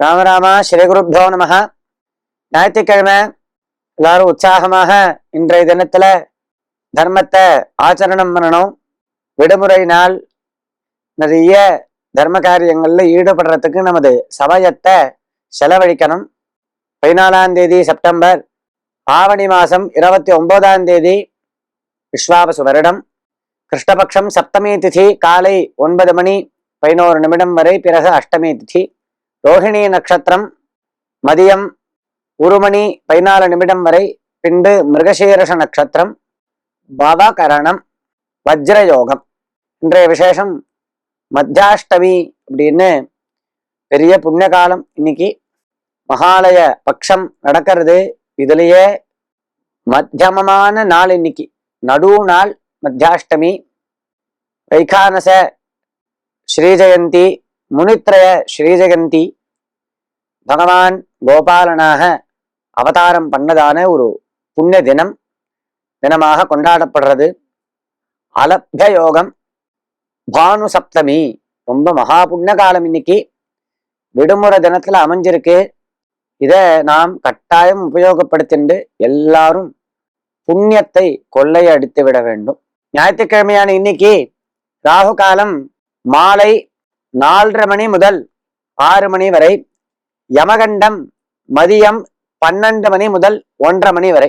ராமராமா ஸ்ரீகுருப்போ நம ஞாயிற்றுக்கிழமை எல்லாரும் உற்சாகமாக இன்றைய தினத்துல தர்மத்தை ஆச்சரணம் பண்ணணும். விடுமுறை நாள் நிறைய தர்ம காரியங்கள்ல ஈடுபடுறதுக்கு நமது சமயத்தை செலவழிக்கணும். பதினாலாம் தேதி செப்டம்பர் ஆவணி மாதம் இருபத்தி ஒன்பதாம் தேதி விஸ்வாபசு வருடம். கிருஷ்ணபக்ஷம் சப்தமி திதி காலை ஒன்பது மணி பதினோரு நிமிடம் வரை பிறகு அஷ்டமி திதி. ரோஹிணி நட்சத்திரம் மதியம் ஒரு மணி பதினாலு நிமிடம் வரை பின்பு மிருகசீரஷ நட்சத்திரம் பவகரணம் வஜ்ரயோகம். இன்றைய விசேஷம் மத்தியாஷ்டமி அப்படின்னு பெரிய புண்ணிய காலம் இன்னைக்கு மகாலய பட்சம் நடக்கிறது. இதுலேயே மத்தியமமான நாள் இன்னைக்கு. நடு நாள் மத்தியாஷ்டமி வைகானச ஸ்ரீஜெயந்தி முனித்ரய ஸ்ரீஜெகந்தி பகவான் கோபாலனாக அவதாரம் பண்ணதான ஒரு புண்ணிய தினம் தினமாக கொண்டாடப்படுறது. அலப்ய யோகம் பானு சப்தமி ரொம்ப மகா புண்ணிய காலம் இன்னைக்கு. விடுமுறை தினத்துல அமைஞ்சிருக்கு. இதை நாம் கட்டாயம் உபயோகப்படுத்திண்டு எல்லாரும் புண்ணியத்தை கொள்ளையடித்து விட வேண்டும். ஞாயிற்றுக்கிழமையான இன்னைக்கு ராகு காலம் மாலை நாலரை மணி முதல் ஆறு மணி வரை யமகண்டம் மதியம் பன்னெண்டு மணி முதல் ஒன்றரை மணி வரை.